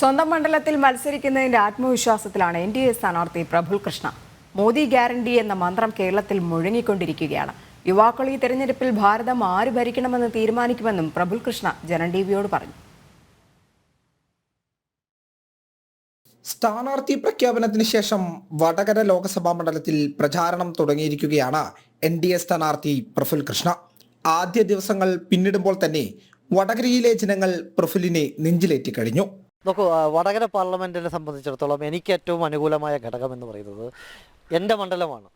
സ്വന്തം മണ്ഡലത്തിൽ മത്സരിക്കുന്നതിന്റെ ആത്മവിശ്വാസത്തിലാണ് എൻ ഡി എ സ്ഥാനാർത്ഥി പ്രഫുൽ കൃഷ്ണ. മോദി ഗ്യാരണ്ടി എന്ന മന്ത്രം കേരളത്തിൽ മുഴങ്ങിക്കൊണ്ടിരിക്കുകയാണ്. യുവാക്കൾ ഈ തെരഞ്ഞെടുപ്പിൽ ഭാരതം ആര് ഭരിക്കണമെന്ന് തീരുമാനിക്കുമെന്നും പ്രഫുൽ കൃഷ്ണ ജനൻ പറഞ്ഞു. സ്ഥാനാർത്ഥി പ്രഖ്യാപനത്തിന് ശേഷം വടകര ലോക്സഭാ മണ്ഡലത്തിൽ പ്രചാരണം തുടങ്ങിയിരിക്കുകയാണ് എൻ ഡി എ സ്ഥാനാർത്ഥി പ്രഫുൽ കൃഷ്ണ. ആദ്യ ദിവസങ്ങൾ പിന്നിടുമ്പോൾ തന്നെ വടകരയിലെ ജനങ്ങൾ പ്രഫുലിനെ നെഞ്ചിലേറ്റി കഴിഞ്ഞു. നോക്കൂ വടകര പാർലമെന്റിനെ സംബന്ധിച്ചിടത്തോളം എനിക്ക് ഏറ്റവും അനുകൂലമായ ഘടകം എന്ന് പറയുന്നത് എന്റെ മണ്ഡലമാണ്.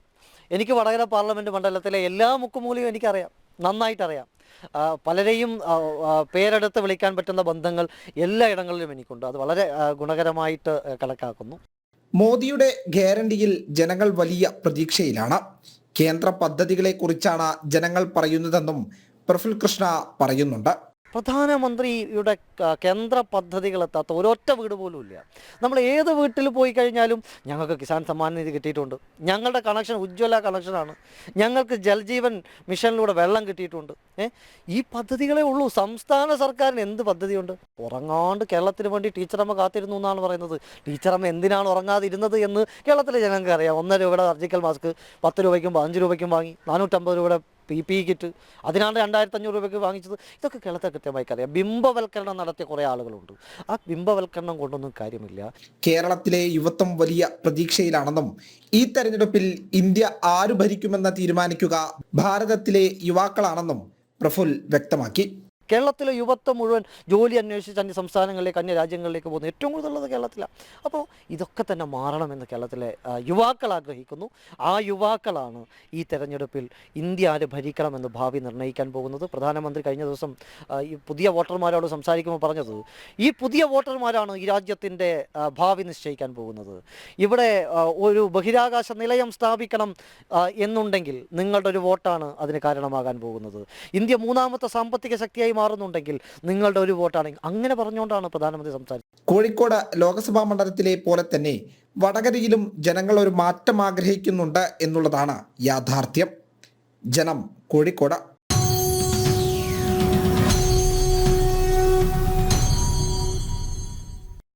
എനിക്ക് വടകര പാർലമെന്റ് മണ്ഡലത്തിലെ എല്ലാ മുക്കുമൂലയും എനിക്കറിയാം നന്നായിട്ടറിയാം. പലരെയും പേരെടുത്ത് വിളിക്കാൻ പറ്റുന്ന ബന്ധങ്ങൾ എല്ലാ ഇടങ്ങളിലും എനിക്കുണ്ട്. അത് വളരെ ഗുണകരമായിട്ട് കണക്കാക്കുന്നു. മോദിയുടെ ഗ്യാരണ്ടിയിൽ ജനങ്ങൾ വലിയ പ്രതീക്ഷയിലാണ്. കേന്ദ്ര പദ്ധതികളെ കുറിച്ചാണ് ജനങ്ങൾ പറയുന്നതെന്നും പ്രഫുൽ കൃഷ്ണ പറയുന്നുണ്ട്. പ്രധാനമന്ത്രിയുടെ കേന്ദ്ര പദ്ധതികൾ എത്താത്ത ഒരൊറ്റ വീട് പോലും ഇല്ല. നമ്മൾ ഏത് വീട്ടിൽ പോയി കഴിഞ്ഞാലും ഞങ്ങൾക്ക് കിസാൻ സമ്മാൻ നിധി കിട്ടിയിട്ടുണ്ട്. ഞങ്ങളുടെ കണക്ഷൻ ഉജ്ജ്വല കണക്ഷനാണ് ഞങ്ങൾക്ക് ജൽജീവൻ മിഷനിലൂടെ വെള്ളം കിട്ടിയിട്ടുണ്ട്. ഈ പദ്ധതികളേ ഉള്ളൂ. സംസ്ഥാന സർക്കാരിന് എന്ത് പദ്ധതിയുണ്ട്? ഉറങ്ങാണ്ട് കേരളത്തിന് വേണ്ടി ടീച്ചറമ്മ കാത്തിരുന്നു എന്നാണ് പറയുന്നത്. ടീച്ചറമ്മ എന്തിനാണ് ഉറങ്ങാതിരുന്നത് എന്ന് കേരളത്തിലെ ജനങ്ങൾക്ക് അറിയാം ഒന്നര രൂപയുടെ സർജിക്കൽ മാസ്ക് പത്ത് രൂപയ്ക്കും പതിനഞ്ച് രൂപയ്ക്കും വാങ്ങി നാനൂറ്റമ്പത് രൂപയുടെ പി പി കിറ്റ്. അതിനാണ് രണ്ടായിരത്തി അഞ്ഞൂറ് രൂപയ്ക്ക് വാങ്ങിച്ചത്. ഇതൊക്കെ കേരളത്തെ കൃത്യമായി അറിയാം. ബിംബവൽക്കരണം നടത്തിയ കുറേ ആളുകളുണ്ട്. ആ ബിംബവൽക്കരണം കൊണ്ടൊന്നും കാര്യമില്ല. കേരളത്തിലെ യുവത്വം വലിയ പ്രതീക്ഷയിലാണെന്നും ഈ തെരഞ്ഞെടുപ്പിൽ ഇന്ത്യ ആരു ഭരിക്കുമെന്ന് തീരുമാനിക്കുക ഭാരതത്തിലെ യുവാക്കളാണെന്നും പ്രഫുൽ വ്യക്തമാക്കി. കേരളത്തിലെ യുവത്വം മുഴുവൻ ജോലി അന്വേഷിച്ച് അന്യ സംസ്ഥാനങ്ങളിലേക്ക് അന്യ രാജ്യങ്ങളിലേക്ക് പോകുന്നു. ഏറ്റവും കൂടുതലുള്ളത് കേരളത്തിലാണ് അപ്പോൾ ഇതൊക്കെ തന്നെ മാറണമെന്ന് കേരളത്തിലെ യുവാക്കൾ ആഗ്രഹിക്കുന്നു. ആ യുവാക്കളാണ് ഈ തെരഞ്ഞെടുപ്പിൽ ഇന്ത്യ ആര് ഭരിക്കണമെന്ന് ഭാവി നിർണയിക്കാൻ പോകുന്നത്. പ്രധാനമന്ത്രി കഴിഞ്ഞ ദിവസം ഈ പുതിയ വോട്ടർമാരോട് സംസാരിക്കുമ്പോൾ പറഞ്ഞത് ഈ പുതിയ വോട്ടർമാരാണ് ഈ രാജ്യത്തിന്റെ ഭാവി നിശ്ചയിക്കാൻ പോകുന്നത്. ഇവിടെ ഒരു ബഹിരാകാശ നിലയം സ്ഥാപിക്കണം എന്നുണ്ടെങ്കിൽ നിങ്ങളുടെ ഒരു വോട്ടാണ് അതിന് കാരണമാകാൻ പോകുന്നത്. ഇന്ത്യ മൂന്നാമത്തെ സാമ്പത്തിക ശക്തിയായി മാറുന്നുണ്ടെങ്കിൽ നിങ്ങളുടെ ഒരു വോട്ടാണെങ്കിൽ അങ്ങനെ പറഞ്ഞുകൊണ്ടാണ് പ്രധാനമന്ത്രി സംസാരിച്ചത്. കോഴിക്കോട് ലോക്സഭാ മണ്ഡലത്തിലെ പോലെ തന്നെ വടകരയിലും ജനങ്ങൾ ഒരു മാറ്റം ആഗ്രഹിക്കുന്നുണ്ട് എന്നുള്ളതാണ് യാഥാർത്ഥ്യം. ജനം കോഴിക്കോട്.